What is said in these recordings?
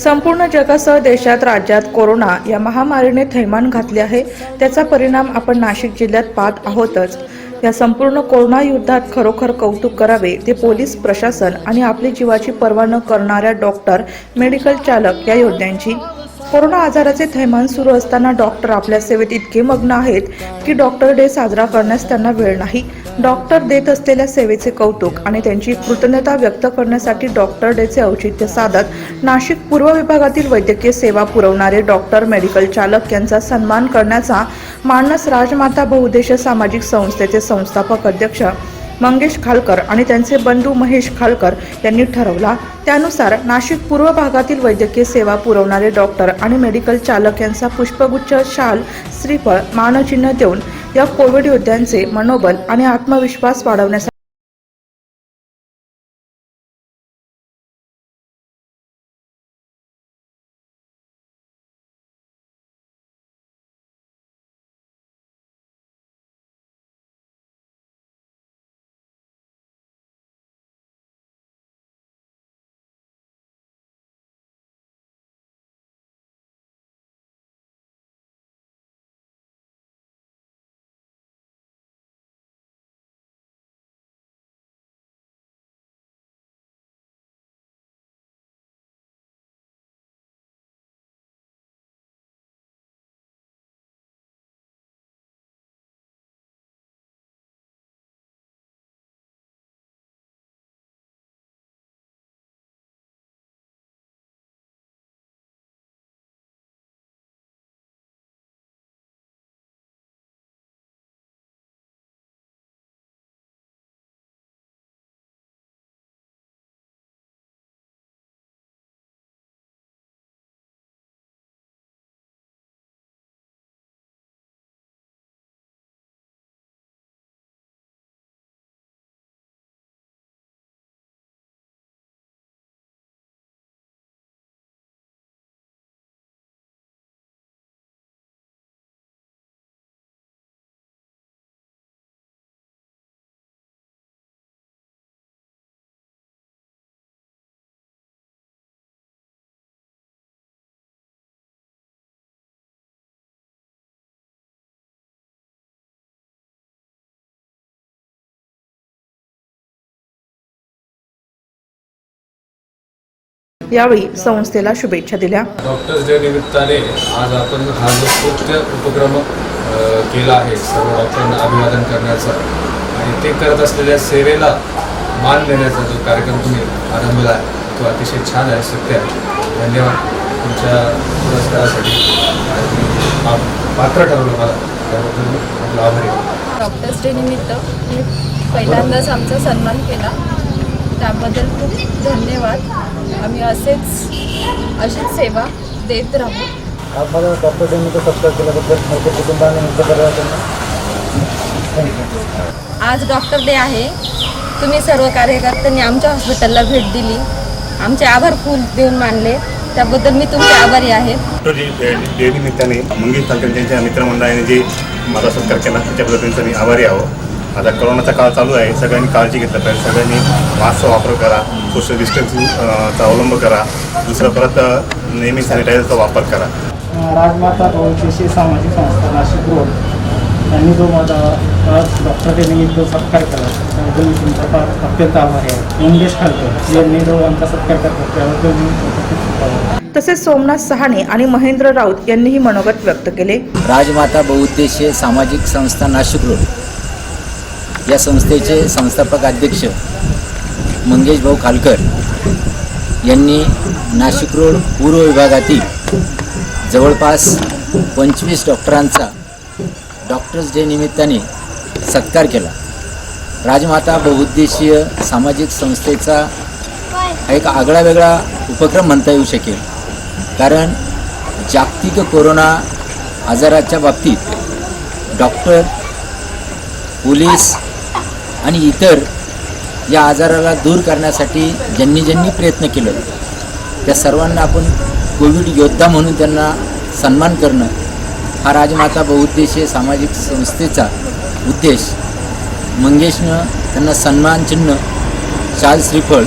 संपूर्ण जगासह देशात राज्यात कोरोना या महामारीने थैमान घातले आहे. त्याचा परिणाम आपण नाशिक जिल्ह्यात पाहत आहोतच. या संपूर्ण कोरोना युद्धात खरोखर कौतुक करावे ते पोलीस प्रशासन आणि आपली जीवाची पर्वा न करणाऱ्या डॉक्टर मेडिकल चालक या योद्ध्यांची. कोरोना आजाराचे थैमान सुरू असताना डॉक्टर आपल्या सेवेत इतके मग्न आहेत की डॉक्टर डे साजरा करण्यास त्यांना वेळ नाही. डॉक्टर देत असलेल्या सेवेचे कौतुक आणि त्यांची कृतज्ञता व्यक्त करण्यासाठी डॉक्टर डेचे औचित्य साधत नाशिक पूर्व विभागातील वैद्यकीय सेवा पुरवणारे डॉक्टर मेडिकल चालक यांचा सन्मान करण्याचा मानस राजमाता बहुउद्देशीय सामाजिक संस्थेचे संस्थापक अध्यक्ष मंगेश खालकर आणि त्यांचे बंधू महेश खालकर यांनी ठरवला. त्यानुसार नाशिक पूर्व भागातील वैद्यकीय सेवा पुरवणारे डॉक्टर आणि मेडिकल चालक यांचा पुष्पगुच्छ शाल श्रीफळ मानचिन्ह देऊन या कोविड योद्ध्यांचे मनोबल आणि आत्मविश्वास वाढवण्यासाठी यावेळी संस्थेला शुभेच्छा दिल्या. डॉक्टर्स डे निमित्ताने आज आपण हा जो स्तुत्य उपक्रम केला आहे सर्व डॉक्टरांना अभिवादन करण्याचा आणि ते करत असलेल्या सेवेला मान देण्याचा जो कार्यक्रम तुम्ही आरंभला आहे तो अतिशय छान आहे सत्य आहे. धन्यवाद तुमच्या पुरस्कारासाठी. पात्र ठरवलं मला त्याबद्दल मी आपला आभारी आहे. डॉक्टर्स डे निमित्त मी पहिल्यांदाच आमचा सन्मान केला. त्याबद्दल खूप धन्यवाद. आम्ही असेच अशीच सेवा देत राहू. आज मला डॉक्टर डेमीचा सत्कार केल्याबद्दल माझ्या कुटुंबाने आज डॉक्टर डे आहे. तुम्ही सर्व कार्यकर्त्यांनी आमच्या हॉस्पिटलला भेट दिली. आमचे आभार फुल देऊन मानले. त्याबद्दल मी तुमचे आभारी आहे. डॉक्टर डे निमित्ताने मंगेश तालकर यांच्या मित्रमंडळाने जे माझा सत्कार केला त्याच्याबद्दल त्यांचा मी आभारी आहो. आता करोनाचा काळ चालू आहे. सगळ्यांनी काळजी घेतलं पाहिजे. सगळ्यांनी मास्कचा वापर करा. सोशल डिस्टन्सिंगचा अवलंब करा. दुसरं परत अ, नेहमी सॅनिटायझरचा वापर करा. राजमाता बहुउद्देशीय सामाजिक संस्था नाशिक रोड. यांनी जो माझा आज डॉक्टर डे निमित्त सत्कार केला त्याबद्दल मी तुमचा फार अत्यंत आभारी आहे मंगेश खालकर यांनी जो आमचा सत्कार करतात त्याबद्दल मी. तसेच सोमनाथ सहाणे आणि महेंद्र राऊत यांनीही मनोगत व्यक्त केले. राजमाता बहुउद्देशीय सामाजिक संस्था नाशिक रोड. या संस्थेचे संस्थापक अध्यक्ष मंगेश भाऊ खालकर यांनी नाशिक रोड पूर्व विभागातील जवळपास पंचवीस डॉक्टरांचा डॉक्टर्स डे निमित्ताने सत्कार केला. राजमाता बहुउद्देशीय सामाजिक संस्थेचा एक आगळा वेगळा उपक्रम म्हणता येऊ शकेल. कारण जागतिक कोरोना आजाराच्या बाबतीत डॉक्टर पोलीस आणि इतर या आजाराला दूर करण्यासाठी ज्यांनी ज्यांनी प्रयत्न केले त्या सर्वांना आपण कोविड योद्धा म्हणून त्यांना सन्मान करणं हा राजमाता बहुउद्देशीय सामाजिक संस्थेचा उद्देश. मंगेशनं त्यांना सन्मान चिन्ह शाल श्रीफळ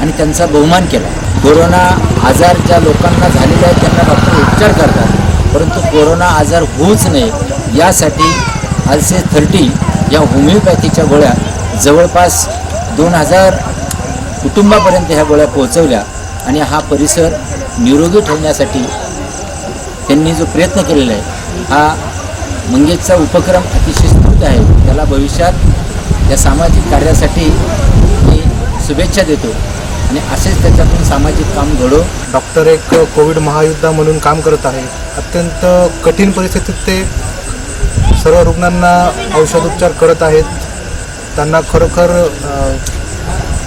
आणि त्यांचा बहुमान केला. कोरोना आजार ज्या लोकांना झालेला आहे त्यांना डॉक्टर उपचार करतात. परंतु कोरोना आजार होऊच नये यासाठी आलसे थर्टी या होमिओपॅथीच्या गोळ्या जवळपास दोन हजार कुटुंबापर्यंत ह्या गोळ्या पोहोचवल्या आणि हा परिसर निरोगी ठेवण्यासाठी त्यांनी जो प्रयत्न केलेला आहे हा मंगेशचा उपक्रम अतिशय स्फूर्त आहे. त्याला भविष्यात या सामाजिक कार्यासाठी मी शुभेच्छा देतो आणि असेच त्याच्यातून सामाजिक काम घडो. डॉक्टर एक कोविड महायुद्धा म्हणून काम करत आहे. अत्यंत कठीण परिस्थितीत ते सर्व रुग्णांना औषधोपचार करत आहेत. त्यांना खरोखर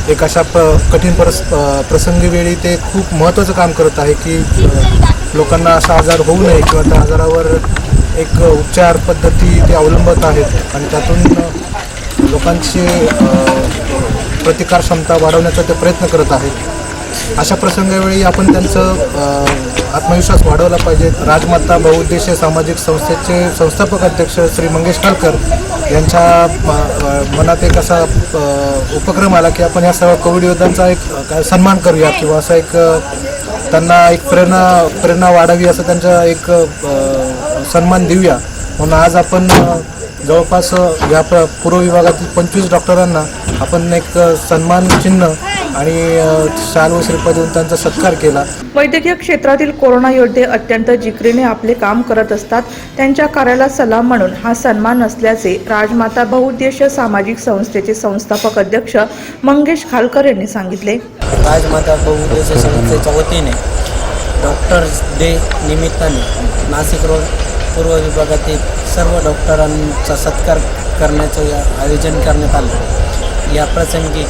एक अशा प कठीण परस प्रसंगीवेळी प्रसंगी वेळी ते खूप महत्त्वाचं काम करत आहे की लोकांना असा आजार होऊ नये किंवा त्या आजारावर एक उपचार पद्धती ते अवलंबत आहेत आणि त्यातून लोकांची प्रतिकार क्षमता वाढवण्याचा ते प्रयत्न करत आहेत. अशा प्रसंगावेळी आपण त्यांचं आत्मविश्वास वाढवला पाहिजे. राजमाता बहुउद्देशीय सामाजिक संस्थेचे संस्थापक अध्यक्ष श्री मंगेश खारकर यांच्या मनात एक असा उपक्रम आला की आपण या सर्व कोविड योद्ध्यांचा एक काय सन्मान करूया किंवा असा एक त्यांना एक प्रेरणा प्रेरणा वाढावी असं त्यांचा एक सन्मान देऊया. म्हणून आज आपण जवळपास या प्र पूर्व विभागातील पंचवीस डॉक्टरांना आपण एक सन्मान चिन्ह आणि शाल व श्रीपद देऊन त्यांचा सत्कार केला. वैद्यकीय क्षेत्रातील कोरोना योद्धे अत्यंत जिकरीने आपले काम करत असतात. त्यांच्या कार्याला सलाम म्हणून हा सन्मान असल्याचे राजमाता बहुउद्देशीय सामाजिक संस्थेचे संस्थापक अध्यक्ष मंगेश खालकर यांनी सांगितले. राजमाता बहुउद्देशीय संस्थेच्या वतीने डॉक्टर्स डे निमित्ताने नाशिक रोड पूर्व विभागातील सर्व डॉक्टरांचा सत्कार करण्याचं या आयोजन करण्यात आलं. या प्रसंगी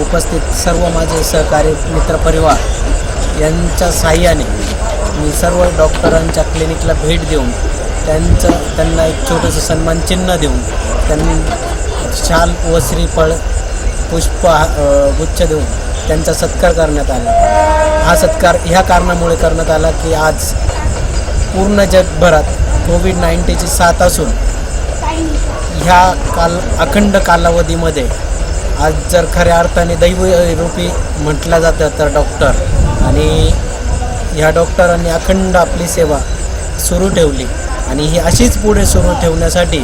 उपस्थित सर्व माझे सहकारी मित्रपरिवार यांच्या साह्याने मी सर्व डॉक्टरांच्या क्लिनिकला भेट देऊन त्यांचं त्यांना एक छोटंसं सन्मान चिन्ह देऊन त्यांनी शाल व श्रीफळ पुष्प गुच्छ देऊन त्यांचा सत्कार करण्यात आला. हा सत्कार ह्या कारणामुळे करण्यात आला की आज पूर्ण जगभरात कोविड नाईन्टीनची साथ असून ह्या काल अखंड कालावधीमध्ये आज जर खऱ्या अर्थाने दैवरूपी म्हटलं जातं तर डॉक्टर. आणि ह्या डॉक्टरांनी अखंड आपली सेवा सुरू ठेवली. आणि ही अशीच पुढे सुरू ठेवण्यासाठी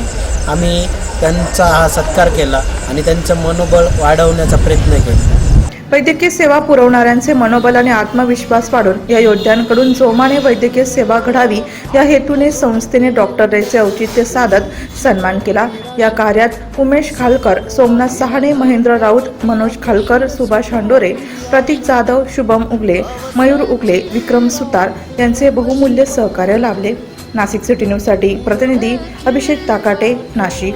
आम्ही त्यांचा हा सत्कार केला आणि त्यांचं मनोबळ वाढवण्याचा प्रयत्न केला. वैद्यकीय सेवा पुरवणाऱ्यांचे मनोबल आणि आत्मविश्वास वाढून या योद्ध्यांकडून जोमाने वैद्यकीय सेवा घडावी या हेतूने संस्थेने डॉक्टर रेचे औचित्य साधत सन्मान केला. या कार्यात उमेश खालकर सोमनाथ सहाणे महेंद्र राऊत मनोज खालकर सुभाष हांडोरे प्रतीक जाधव शुभम उगले मयूर उगले विक्रम सुतार यांचे बहुमूल्य सहकार्य लाभले. नाशिक सिटी न्यूजसाठी प्रतिनिधी अभिषेक ताकाटे नाशिक.